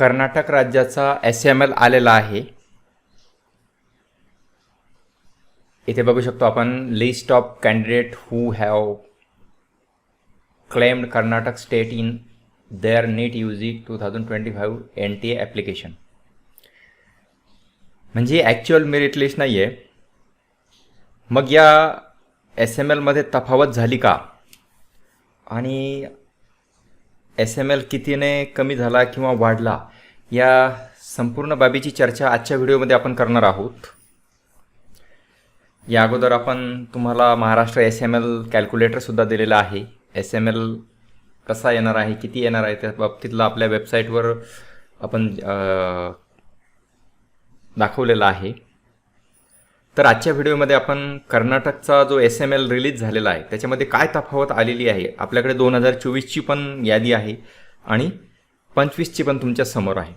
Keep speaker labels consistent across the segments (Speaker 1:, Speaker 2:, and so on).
Speaker 1: कर्नाटक राज्याचा S M L आलेला आहे. इथे बघू शकतो आपण list of candidate who have claimed Karnataka state in their NEET UG two thousand twenty five N T A application म्हणजे ॲक्च्युअल मेरिट लिस्ट नाही आहे मग या एस एम एलमध्ये तफावत झाली का? आणि एस एम एल कितीने कमी झाला किंवा वाढला या संपूर्ण बाबीची चर्चा आजच्या व्हिडिओमध्ये आपण करणार आहोत. या अगोदर आपण तुम्हाला महाराष्ट्र एस एम एल कॅल्क्युलेटरसुद्धा दिलेला आहे. एस एम एल कसा येणार आहे किती येणार आहे त्या बाबतीतला आपल्या वेबसाईटवर आपण दाखवलेलं दाखवलेला आहे. तर आजच्या व्हिडिओमध्ये आपण कर्नाटकचा जो एस एम एल रिलीज झालेला आहे त्याच्यामध्ये काय तफावत आलेली आहे? आपल्याकडे दोन हजार चोवीसची पण यादी आहे आणि पंचवीसची पण तुमच्यासमोर आहे.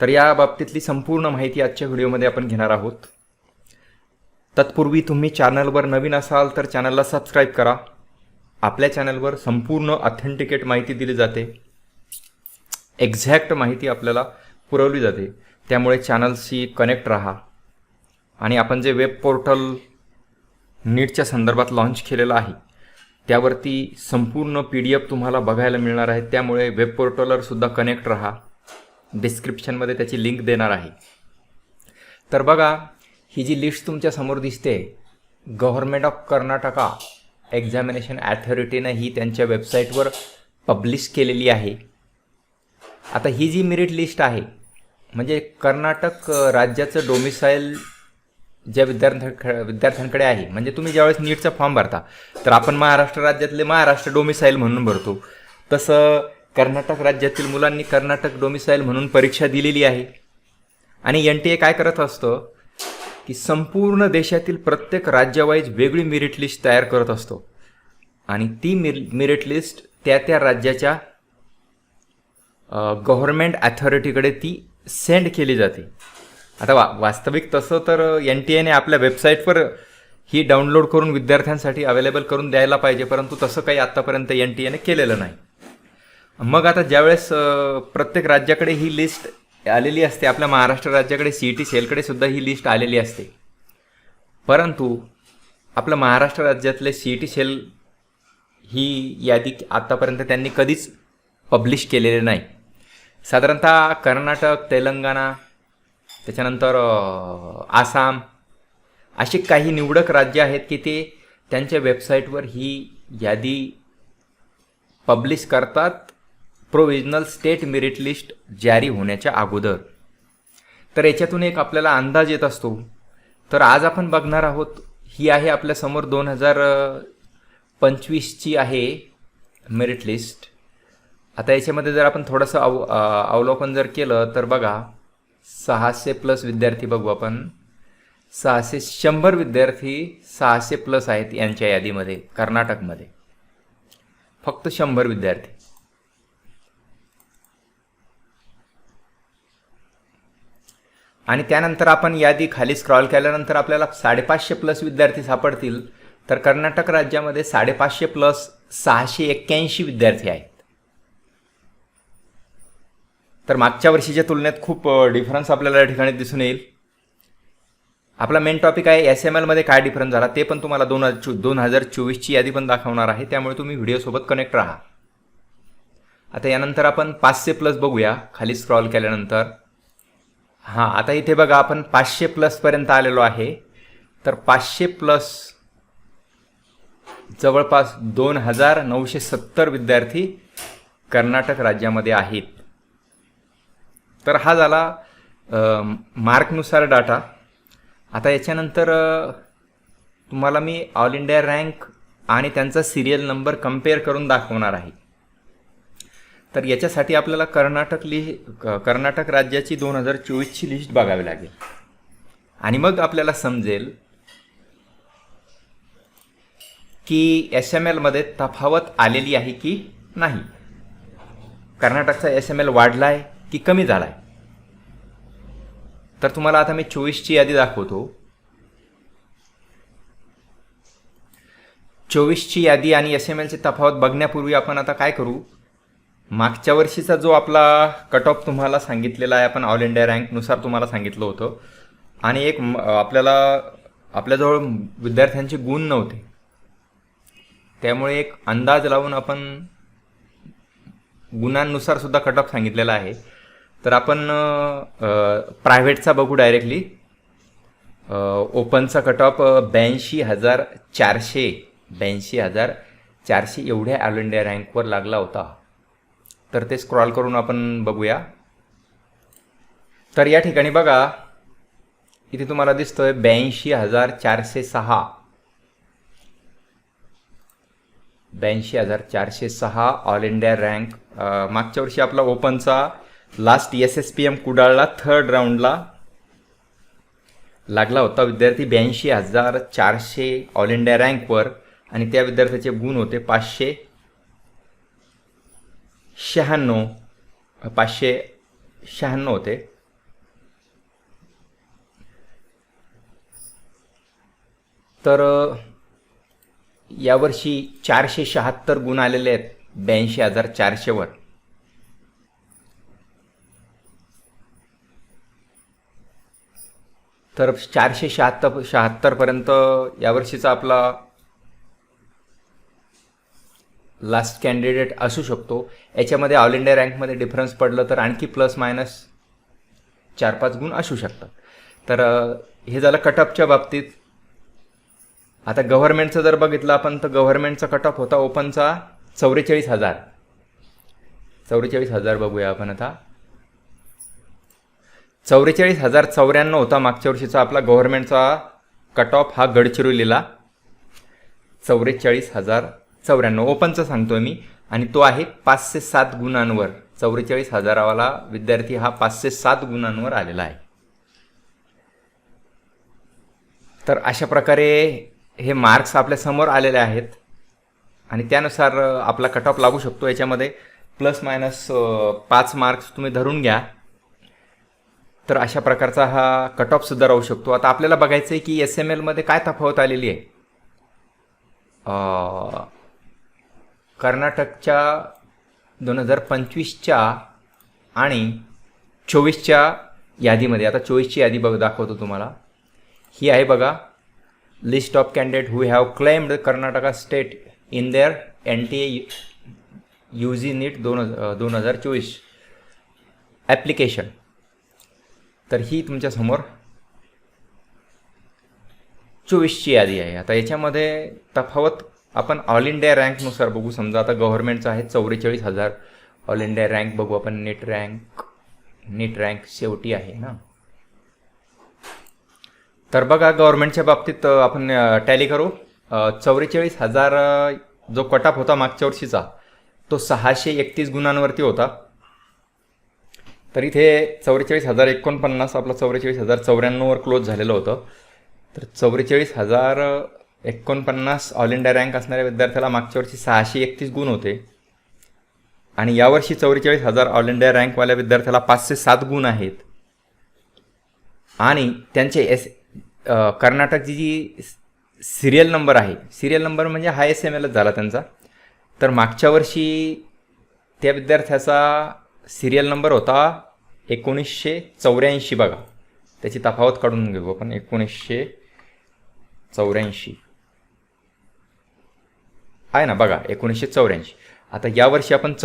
Speaker 1: तर या बाबतीतली संपूर्ण माहिती आजच्या व्हिडिओमध्ये आपण घेणार आहोत. तत्पूर्वी तुम्ही चॅनलवर नवीन असाल तर चॅनलला सबस्क्राईब करा. आपल्या चॅनलवर संपूर्ण ऑथेंटिकेट माहिती दिली जाते. एक्झॅक्ट माहिती आपल्याला पुरवली जाते. त्यामुळे चॅनलशी कनेक्ट राहा. आणि आपण जे वेब पोर्टल नीटच्या संदर्भात लॉन्च केलेलं आहे त्यावरती संपूर्ण पी डी एफ तुम्हाला बघायला मिळणार आहे. त्यामुळे वेब पोर्टलवर सुद्धा कनेक्ट राहा. डिस्क्रिप्शनमध्ये त्याची लिंक देणार आहे. तर बघा ही जी लिस्ट तुमच्यासमोर दिसते गव्हर्मेंट ऑफ कर्नाटका एक्झामिनेशन ॲथॉरिटीनं ही त्यांच्या वेबसाईटवर पब्लिश केलेली आहे. आता ही जी मेरिट लिस्ट आहे म्हणजे कर्नाटक राज्याचं डोमिसाईल ज्या विद्यार्थ्यां विद्यार्थ्यांकडे आहे म्हणजे तुम्ही ज्यावेळेस नीटचा फॉर्म भरता तर आपण महाराष्ट्र राज्यातले महाराष्ट्र डोमिसाईल म्हणून भरतो. तसं कर्नाटक राज्यातील मुलांनी कर्नाटक डोमिसाईल म्हणून परीक्षा दिलेली आहे. आणि एन टी ए काय करत असतं की संपूर्ण देशातील प्रत्येक राज्यावाईज वेगळी मेरिट लिस्ट तयार करत असतो. आणि ती मेरिट लिस्ट त्या त्या राज्याच्या गव्हर्मेंट अथॉरिटीकडे ती सेंड केली जाते. आता वा वास्तविक तसं तर एन टी एने आपल्या वेबसाईटवर ही डाउनलोड करून विद्यार्थ्यांसाठी अवेलेबल करून द्यायला पाहिजे परंतु तसं काही आत्तापर्यंत एन टी एने केलेलं नाही. मग आता ज्यावेळेस प्रत्येक राज्याकडे ही लिस्ट आलेली असते आपल्या महाराष्ट्र राज्याकडे सी ई टी सेलकडे सुद्धा ही लिस्ट आलेली असते. परंतु आपलं महाराष्ट्र राज्यातले सी ई टी सेल ही यादी आत्तापर्यंत त्यांनी कधीच पब्लिश केलेली नाही. साधारणतः कर्नाटक तेलंगणा त्याच्यानंतर आसाम. अशी काही निवडक राज्य आहेत की ते त्यांच्या वेबसाईटवर ही यादी पब्लिश करतात. प्रोव्हिजनल स्टेट मेरिट लिस्ट जारी होण्याच्या अगोदर. तर याच्यातून एक आपल्याला अंदाज येत असतो. तर आज आपण बघणार आहोत ही आहे आपल्यासमोर दोन हजार पंचवीसची आहे मेरिट लिस्ट. आता याच्यामध्ये जर आपण थोडंसं अव अवलोकन जर केलं तर बघा सहाशे प्लस विद्यार्थी बघू आपण. सहाशे शंभर विद्यार्थी सहाशे प्लस आहेत यांच्या यादीमध्ये कर्नाटकमध्ये. फक्त शंभर विद्यार्थी. आणि त्यानंतर आपण यादी खाली स्क्रॉल केल्यानंतर आपल्याला साडेपाचशे प्लस विद्यार्थी सापडतील. तर कर्नाटक राज्यामध्ये साडेपाचशे प्लस सहाशे एक्क्याऐंशी विद्यार्थी आहेत. तर मागच्या वर्षीच्या तुलनेत खूप डिफरन्स आपल्याला या ठिकाणी दिसून येईल. आपला मेन टॉपिक आहे एस एम एलमध्ये काय डिफरन्स झाला ते पण तुम्हाला दोन हजार चो दोन हजार चोवीसची यादी पण दाखवणार आहे. त्यामुळे तुम्ही व्हिडिओसोबत कनेक्ट राहा. आता यानंतर आपण पाचशे प्लस बघूया. खाली स्क्रॉल केल्यानंतर. हां आता इथे बघा आपण पाचशे प्लसपर्यंत आलेलो आहे. तर पाचशे प्लस जवळपास दोन हजार नऊशे सत्तर विद्यार्थी कर्नाटक राज्यामध्ये आहेत. तर हा झाला मार्कनुसार डाटा. आता याच्यानंतर तुम्हाला मी ऑल इंडिया रँक आणि त्यांचा सिरियल नंबर कंपेअर करून दाखवणार आहे. तर याच्यासाठी आपल्याला कर्नाटक लि कर्नाटक राज्याची दोन हजार चोवीसची लिस्ट बघावी लागेल. आणि मग आपल्याला समजेल की एस एम एलमध्ये तफावत आलेली आहे की नाही. कर्नाटकचा एस एम एल वाढला आहे की कमी झाला आहे तर तुम्हाला आता मी चोवीसची यादी दाखवतो. चोवीसची यादी आणि एस एम एलची तफावत बघण्यापूर्वी आपण आता काय करू? मागच्या वर्षीचा जो आपला कट ऑफ तुम्हाला सांगितलेला आहे आपण ऑल इंडिया रँकनुसार तुम्हाला सांगितलं होतं. आणि एक आपल्याला आपल्याजवळ विद्यार्थ्यांचे गुण नव्हते. त्यामुळे एक अंदाज लावून आपण गुणांनुसार सुद्धा कट ऑफ सांगितलेला आहे. तर आपण प्रायव्हेटचा बघू डायरेक्टली. ओपनचा कट ऑफ ब्याऐंशी हजार चारशे ब्याऐंशी हजार चारशे एवढ्या ऑल इंडिया रँकवर लागला होता. तर ते स्क्रॉल करून आपण बघूया. तर या ठिकाणी बघा इथे तुम्हाला दिसतोय ब्याऐंशी हजार चारशे सहा. ब्याऐंशी हजार चारशे सहा ऑल इंडिया रँक मागच्या वर्षी आपला ओपनचा last S S P M कुडाळला third राऊंडला लागला होता. विद्यार्थी ब्याऐंशी हजार चारशे ऑल इंडिया रँकवर आणि त्या विद्यार्थ्याचे गुण होते पाचशे शहाण्णव पाचशे शहाण्णव होते. तर यावर्षी चारशे शहात्तर गुण आलेले आहेत ब्याऐंशी हजार चारशेवर. तर चारशे शहात्तर शहात्तरपर्यंत यावर्षीचा आपला लास्ट कॅन्डिडेट असू शकतो. याच्यामध्ये ऑल इंडिया रँकमध्ये डिफरन्स पडलं तर आणखी प्लस मायनस चार पाच गुण असू शकतात. तर हे झालं कटअपच्या बाबतीत. आता गव्हर्नमेंटचं जर बघितलं आपण तर गव्हर्नमेंटचा कटअप होता ओपनचा चौवेचाळीस हजार. चौवेचाळीस हजार बघूया आपण आता. चौवेचाळीस हजार चौऱ्याण्णव होता मागच्या वर्षीचा आपला गव्हर्नमेंटचा कट ऑफ हा गडचिरोलीला. चौवेचाळीस हजार चौऱ्याण्णव. ओपनचा सांगतोय मी. आणि तो आहे पाचशे सात गुणांवर. चौवेचाळीस हजारावाला विद्यार्थी हा पाचशे सात गुणांवर आलेला आहे. तर अशा प्रकारे हे मार्क्स आपल्यासमोर आलेले आहेत. आणि त्यानुसार आपला कट ऑफ लागू शकतो. याच्यामध्ये प्लस मायनस पाच मार्क्स तुम्ही धरून घ्या. तर अशा प्रकारचा हा कट ऑफ सुद्धा राहू शकतो. आता आपल्याला बघायचं आहे की एस एम एलमध्ये काय तफावत आलेली आहे? कर्नाटकच्या दोन हजार पंचवीसच्या आणि चोवीसच्या यादीमध्ये आता चोवीसची यादी बघ दाखवतो तुम्हाला. ही आहे बघा list of candidate who have claimed Karnataka state in their N T A U G NEET दोन दोन हजार चोवीस ॲप्लिकेशन तर ही तुमच्यासमोर चोवीसची यादी आहे. आता याच्यामध्ये तफावत आपण ऑल इंडिया रँकनुसार बघू. समजा आता गव्हर्नमेंटचं आहे चौवेचाळीस हजार. ऑल इंडिया रँक बघू आपण. नीट रँक नीट रँक शेवटी आहे ना. तर बघा गव्हर्नमेंटच्या बाबतीत आपण टॅली करू. चौवेचाळीस हजार जो कटाप होता मागच्या वर्षीचा तो सहाशे एकतीस गुणांवरती होता. तर इथे चौवेचाळीस हजार एकोणपन्नास आपलं चौवेचाळीस हजार चौऱ्याण्णववर क्लोज झालेलं होतं. तर चौवेचाळीस हजार एकोणपन्नास ऑल इंडिया रँक असणाऱ्या विद्यार्थ्याला मागच्या वर्षी सहाशे एकतीस गुण होते. आणि यावर्षी चौवेचाळीस हजार ऑल इंडिया रँकवाल्या विद्यार्थ्याला पाचशे सात गुण आहेत. आणि त्यांचे एस कर्नाटकची जी सिरियल नंबर आहे सिरियल नंबर म्हणजे हा एस एम एलच झाला त्यांचा. तर मागच्या वर्षी त्या विद्यार्थ्याचा सिरियल नंबर होता एकोणीसशे चौऱ्याऐंशी बघा. त्याची तफावत काढून घेऊ आपण. एकोणीसशे चौऱ्याऐंशी. आहे ना बघा एकोणीसशे चौऱ्याऐंशी. आता यावर्षी आपण च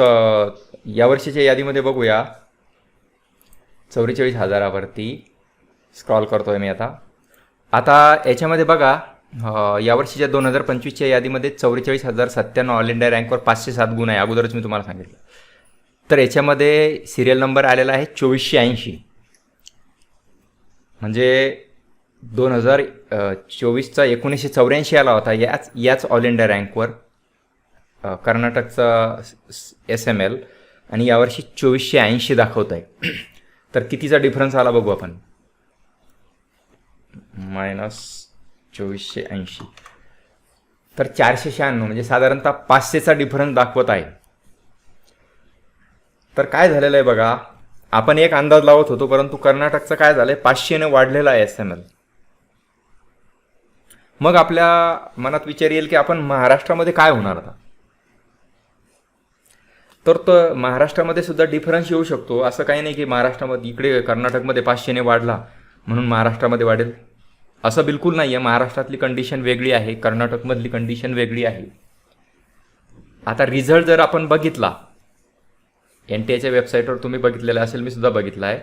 Speaker 1: यावर्षीच्या यादीमध्ये बघूया. चौवेचाळीस हजारावरती स्क्रॉल करतोय मी आता. आता याच्यामध्ये बघा यावर्षीच्या दोन हजार पंचवीसच्या यादीमध्ये चौवेचाळीस हजार सत्त्याण्णव ऑल इंडिया रँकवर पाचशे सात गुण आहे. अगोदरच मी तुम्हाला सांगितलं. तर याच्यामध्ये सिरियल नंबर आलेला आहे चोवीसशे ऐंशी. म्हणजे दोन हजार चोवीसचा एकोणीसशे चौऱ्याऐंशी आला होता. याच याच ऑल इंडिया रँकवर कर्नाटकचा एस एम एल आणि यावर्षी चोवीसशे ऐंशी दाखवत आहे तर कितीचा डिफरन्स आला बघू आपण. मायनस चोवीसशे ऐंशी. तर चारशे शहाण्णव म्हणजे साधारणतः पाचशेचा डिफरन्स दाखवत आहे. तर काय झालेलं आहे बघा आपण एक अंदाज लावत होतो परंतु कर्नाटकचं काय झालंय पाचशेने वाढलेलं आहे एस एम एल मग आपल्या मनात विचार येईल की आपण महाराष्ट्रामध्ये काय होणार आता? तर तो महाराष्ट्रामध्ये सुद्धा डिफरन्स येऊ शकतो असं काही नाही की महाराष्ट्रामध्ये इकडे कर्नाटकमध्ये पाचशेने वाढला म्हणून महाराष्ट्रामध्ये वाढेल. असं बिलकुल नाही आहे महाराष्ट्रातली कंडिशन वेगळी आहे कर्नाटकमधली कंडिशन वेगळी आहे. आता रिझल्ट जर आपण बघितला एन टी एच्या वेबसाईटवर तुम्ही बघितलेलं असेल मी सुद्धा बघितलं आहे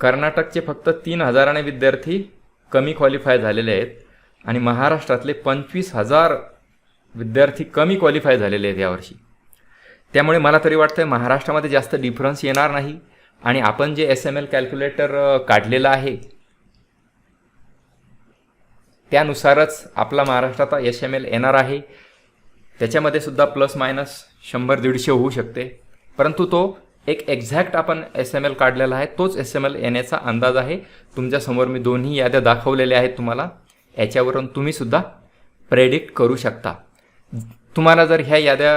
Speaker 1: कर्नाटकचे फक्त तीन हजाराने विद्यार्थी कमी क्वालिफाय झालेले आहेत आणि महाराष्ट्रातले पंचवीस हजार विद्यार्थी कमी क्वालिफाय झालेले आहेत यावर्षी त्यामुळे मला तरी वाटतं महाराष्ट्रामध्ये जास्त डिफरन्स येणार नाही आणि आपण जे एस एम एल कॅल्क्युलेटर काढलेलं आहे त्यानुसारच आपला महाराष्ट्रात एस एम एल येणार आहे. त्याच्यामध्ये सुद्धा प्लस मायनस शंभर दीडशे होऊ शकते. परंतु तो एक एक्झॅक्ट आपण एस एम एल काढलेला आहे तोच एस एम एल येण्याचा अंदाज आहे. तुमच्यासमोर मी दोन्ही याद्या दाखवलेल्या आहेत तुम्हाला. याच्यावरून तुम्हीसुद्धा प्रेडिक्ट करू शकता. तुम्हाला जर ह्या याद्या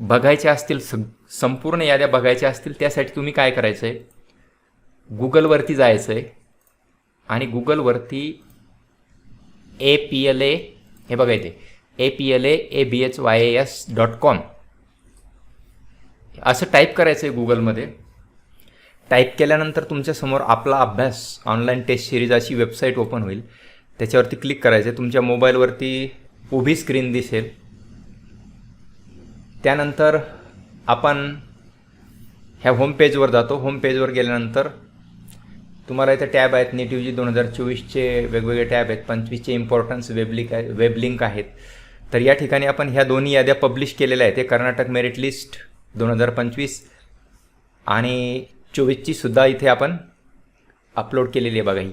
Speaker 1: बघायच्या असतील स संपूर्ण याद्या बघायच्या असतील त्यासाठी तुम्ही काय करायचं आहे गुगलवरती जायचं आहे आणि गुगलवरती ए पी एल ए हे बघा इथे. A P L A A B H Y S dot com असं टाईप करायचं आहे गुगलमध्ये टाईप केल्यानंतर तुमच्यासमोर आपला अभ्यास ऑनलाईन टेस्ट सिरीज अशी वेबसाईट ओपन होईल. त्याच्यावरती क्लिक करायचं आहे तुमच्या मोबाईलवरती उभी स्क्रीन दिसेल. त्यानंतर आपण ह्या होम पेजवर जातो. होम पेजवर गेल्यानंतर तुम्हाला इथे टॅब आहेत. नीट जी दोन हजार चोवीसचे वेगवेगळे टॅब आहेत. पंचवीसचे इम्पॉर्टन्स वेबलिंक आहे वेबलिंक आहेत. तर या ठिकाणी आपण ह्या दोन्ही याद्या पब्लिश केलेल्या आहेत. ते कर्नाटक मेरिट लिस्ट दोन हजार पंचवीस आणि चोवीसची सुद्धा इथे आपण अपलोड केलेली आहे बघा ही.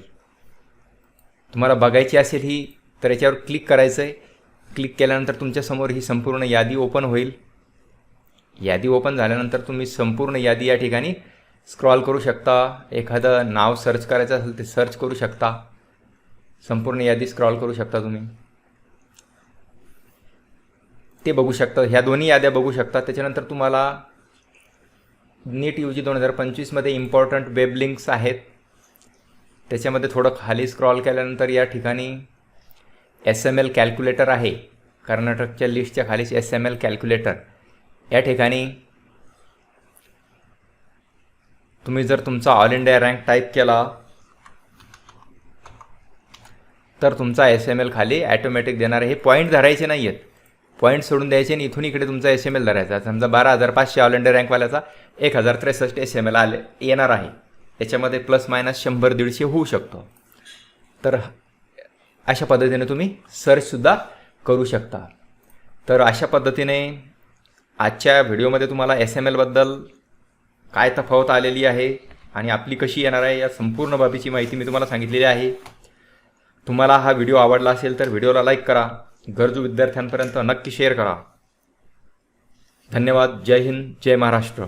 Speaker 1: तुम्हाला बघायची असेल ही तर याच्यावर क्लिक करायचं आहे क्लिक केल्यानंतर तुमच्यासमोर ही संपूर्ण यादी ओपन होईल. यादी ओपन झाल्यानंतर तुम्ही संपूर्ण यादी या ठिकाणी स्क्रॉल करू शकता. एखादं नाव सर्च करायचं असेल ते सर्च करू शकता. संपूर्ण यादी स्क्रॉल करू शकता तुम्ही. ते बघू शकता. ह्या दोन्ही याद्या बघू शकता. त्याच्यानंतर तुम्हाला नीट यू जी दोन हजार पंचवीसमध्ये इम्पॉर्टंट वेब लिंक्स आहेत. त्याच्यामध्ये थोडं खाली स्क्रॉल केल्यानंतर या ठिकाणी एस एम एल कॅल्क्युलेटर आहे. कर्नाटकच्या लिस्टच्या खालीच एस एम एल कॅल्क्युलेटर या ठिकाणी तुम्ही जर तुमचा ऑल इंडिया रँक टाईप केला तर तुमचा एस एम एल खाली ॲटोमॅटिक देणार हे पॉईंट धरायचे नाही आहेत पॉईंट सोडून द्यायचे आणि इथून इकडे तुमचा एस एम एल धरायचा. समजा बारा हजार पाचशे ऑल इंडिया रँकवाल्याचा एक हजार त्रेसष्ट एस एम एल आले येणार आहे. याच्यामध्ये प्लस मायनस शंभर दीडशे होऊ शकतो. तर अशा पद्धतीने तुम्ही सर्चसुद्धा करू शकता. तर अशा पद्धतीने आजच्या व्हिडिओमध्ये तुम्हाला एस एम एलबद्दल काय तफावत आलेली आहे आणि आपली कशी येणार आहे या संपूर्ण बाबीची माहिती मी तुम्हाला सांगितलेली आहे. तुम्हाला हा व्हिडिओ आवडला असेल तर व्हिडिओला लाईक करा. गरजू विद्यार्थ्यांपर्यंत नक्की शेअर करा. धन्यवाद. जय हिंद. जय महाराष्ट्र.